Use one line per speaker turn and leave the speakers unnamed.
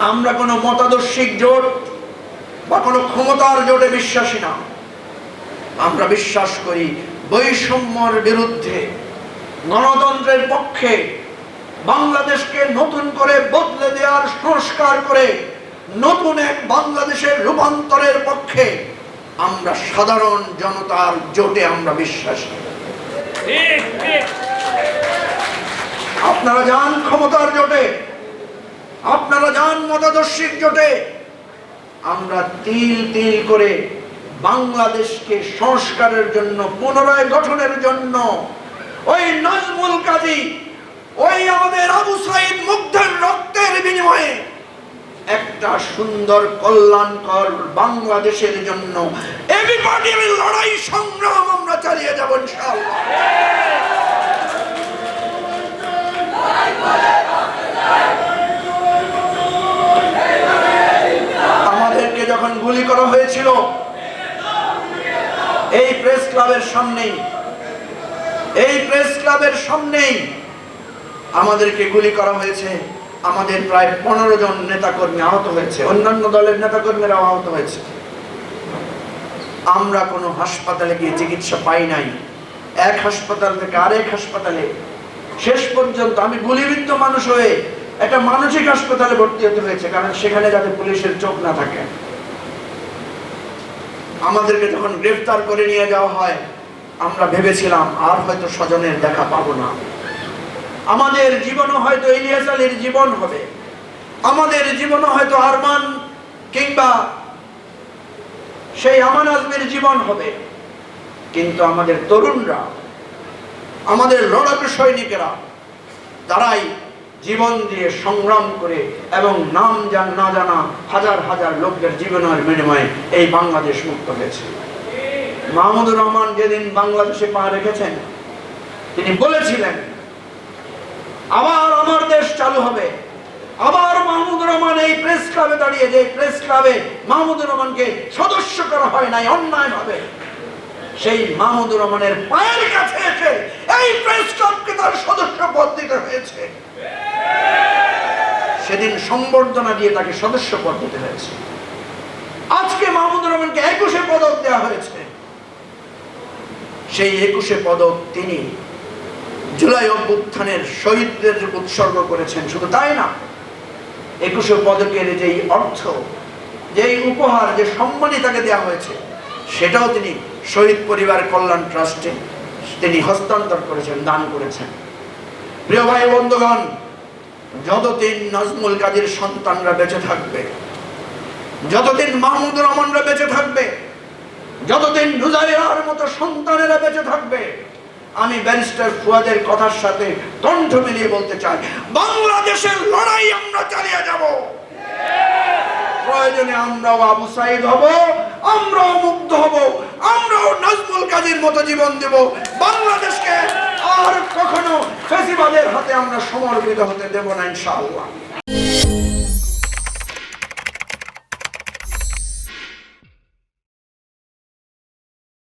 আমরা কোনো মতাদর্শিক জোট বা কোনো ক্ষমতার জোটে বিশ্বাসী না। আমরা বিশ্বাস করি বৈষম্যর বিরুদ্ধে গণতন্ত্রের পক্ষে বাংলাদেশকে নতুন করে বদলে দেওয়ার সংস্কার করে নতুন এক বাংলাদেশের রূপান্তরের পক্ষে আমরা সাধারণ জনতার জোটে আমরা বিশ্বাসী। আপনারা যান ক্ষমতার জোটে। আপনারা যান মতাদর্শিক জোটে। আমরা তিল তিল করে বাংলাদেশকে সংস্কারের জন্য, পুনরায় গঠনের জন্য, ওই নাজমুল কাজী, ওই আমাদের আবু সাইদ মুগ্ধের রক্তের বিনিময়ে একটা সুন্দর কল্যাণকর বাংলাদেশের জন্য এবি পার্টির লড়াই সংগ্রাম আমরা চালিয়ে যাব ইনশাআল্লাহ। ক্লাবের সামনেই, এই প্রেস ক্লাবের সামনেই আমাদেরকে গুলি করা হয়েছে। আমাদের প্রায় পনেরো জন নেতাকর্মী আহত হয়েছে, অন্যান্য দলের নেতাকর্মীরাও আহত হয়েছে। আমরা কোনো হাসপাতালে গিয়ে চিকিৎসা পাই নাই। এক হাসপাতাল থেকে আরেক হাসপাতালে। শেষ পর্যন্ত আমি গুলিবিদ্ধ মানুষ হয়ে একটা মানসিক হাসপাতালে ভর্তি হতে হয়েছে, কারণ সেখানে যাতে পুলিশের চোখ না থাকে। আমাদেরকে যখন গ্রেফতার করে নিয়ে যাওয়া হয়, আমরা ভেবেছিলাম আর হয়তো স্বজনের দেখা পাবো না। আমাদের জীবনও হয়তো ইলিয়াস আলীর জীবন হবে। আমাদের জীবনও হয়তো আরমান কিংবা সেই আমান আজমের জীবন হবে। কিন্তু আমাদের তরুণরা, আমাদের লড়াকু সৈনিকেরা, তারাই জীবন দিয়ে সংগ্রাম করে এবং নাম জান না জানা হাজার হাজার লোকদের জীবনের বিনিময়ে এই বাংলাদেশ মুক্ত হয়েছে। মাহমুদুর রহমান যেদিন বাংলাদেশে পা রেখেছেন, তিনি বলেছিলেন, আবার আমার দেশ চালু হবে। আবার মাহমুদুর রহমান এই প্রেস ক্লাবে দাঁড়িয়ে, যে প্রেস ক্লাবে মাহমুদুর রহমানকে সদস্য করা হয় নাই, অন্যায় ভাবে, সেই মাহমুদুর রহমানের পায়ের কাছে এসে এই প্রেস ক্লাবকে তার সদস্য পদ দিতে হয়েছে। সেদিন সংবর্ধনা দিয়ে তাকে সদস্য পদ দিতে হয়েছে। আজকে মাহমুদুর রহমানকে একুশে পদক দেওয়া হয়েছে। সেই একুশে পদক তিনি জুলাই অভ্যুত্থানের শহীদদের উৎসর্গ করেছেন। শুধু তাই না, একুশে পদকের যেই অর্থ যেই উপহার, যে সম্মানই তাকে দেওয়া হয়েছে, সেটাও তিনি শহীদ পরিবার কল্যাণ ট্রাস্টে তিনি হস্তান্তর করেছেন, দান করেছেন। প্রিয় ভাই বন্ধুগণ যতদিন নাজমুল কাজীর সন্তানরা বেঁচে থাকবে, যতদিন মাহমুদুর রহমানরা বেঁচে থাকবে, যতদিন নুজাইরার মতো সন্তানেরা বেঁচে থাকবে, আমি ব্যারিস্টার ফুয়াদের কথার সাথে কণ্ঠ মিলিয়ে বলতে চাই, বাংলাদেশের লড়াই আমরা চালিয়ে যাব। প্রয়োজনে আমরাও আবু সাইদ হব, আমরাও মুগ্ধ হব, আমরাও নাজমুল কাজীর মতো জীবন দেব বাংলাদেশকে কখনো হাতে আমরা সমর্পিত হতে দেব না ইনশাআল্লাহ।